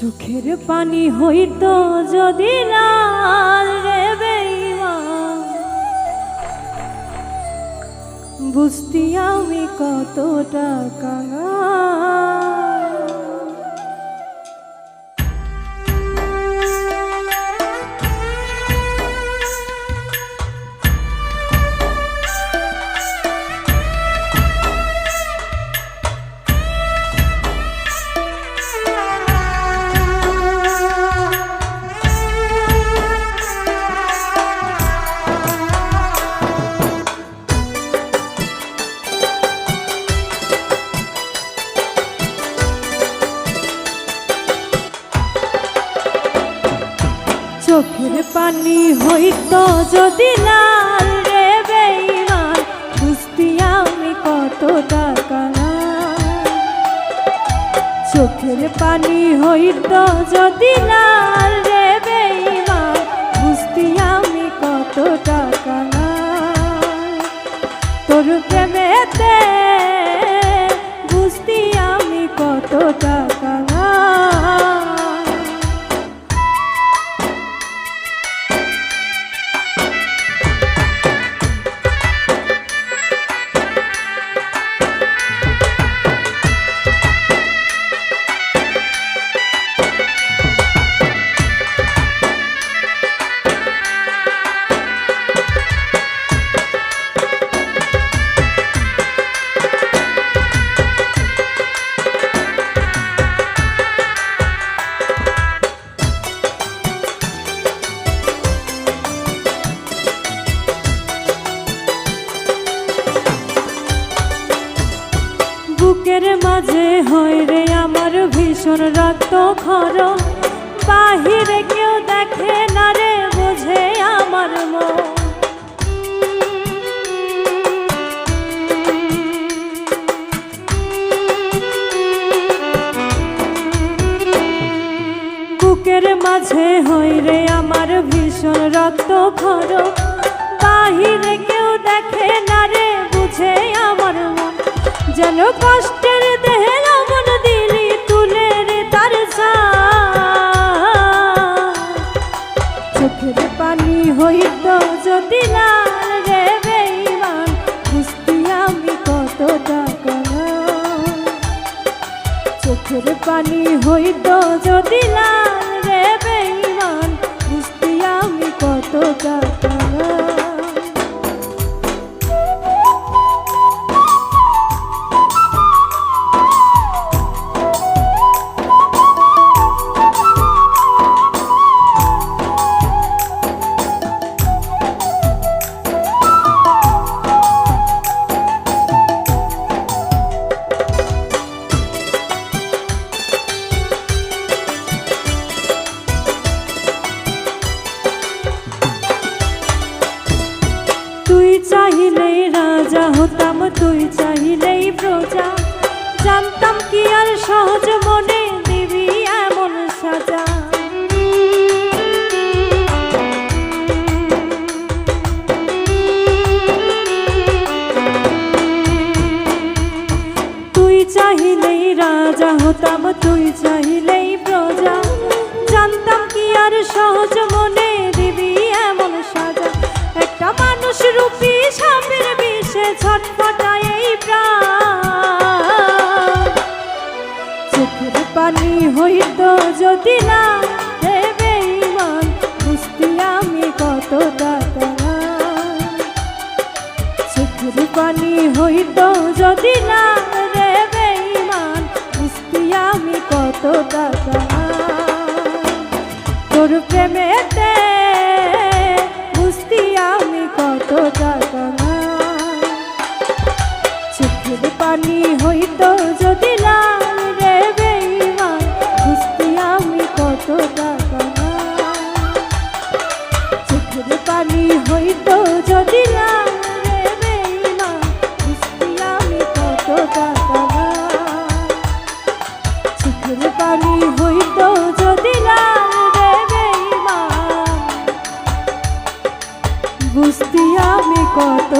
চোখের পানি হইত যদি রে বুঝতি আমি কতটা কাঙাল। চোখের পানি হইত যদি লাল রে বেঈমান, বুঝতি আমি কত টাকা চোখের পানি হইত যদি লাল রে বেঈমান, বুঝতি আমি কত টাকা তোর প্রেমেতে বুকের মাঝে হয় রে আমার ভীষণ রক্ত খর। বাহিরে কেউ দেখে না রে, বোঝে আমার মন। বুকের মাঝে হয় রে আমার ভীষণ রক্ত খর। বাহিরে কেউ যেন কষ্টের দেহে লবণ দিলি তুলে রে তার। চোখের পানি হইত যদি লাল রে বেঈমান বুঝতি আমি কত টাকা চোখের পানি হইত যদি লাল চাহিলেই রাজা হতাম, তুই চাহিলেই প্রজা। জানতাম কি আর সহজ মনে দিবি এমন সাজা। তুই চাহিলেই রাজা হতাম, তুই চাহিলেই প্রজা। জানতাম কি আর সহজ মনে পানি যদি না হে ইমান, বুঝতি আমি কত টাকা চোখের পানি হইত যদি না রে ইমান, বুঝতি আমি কত টাকা তোর প্রেমেতে বুঝতি আমি কত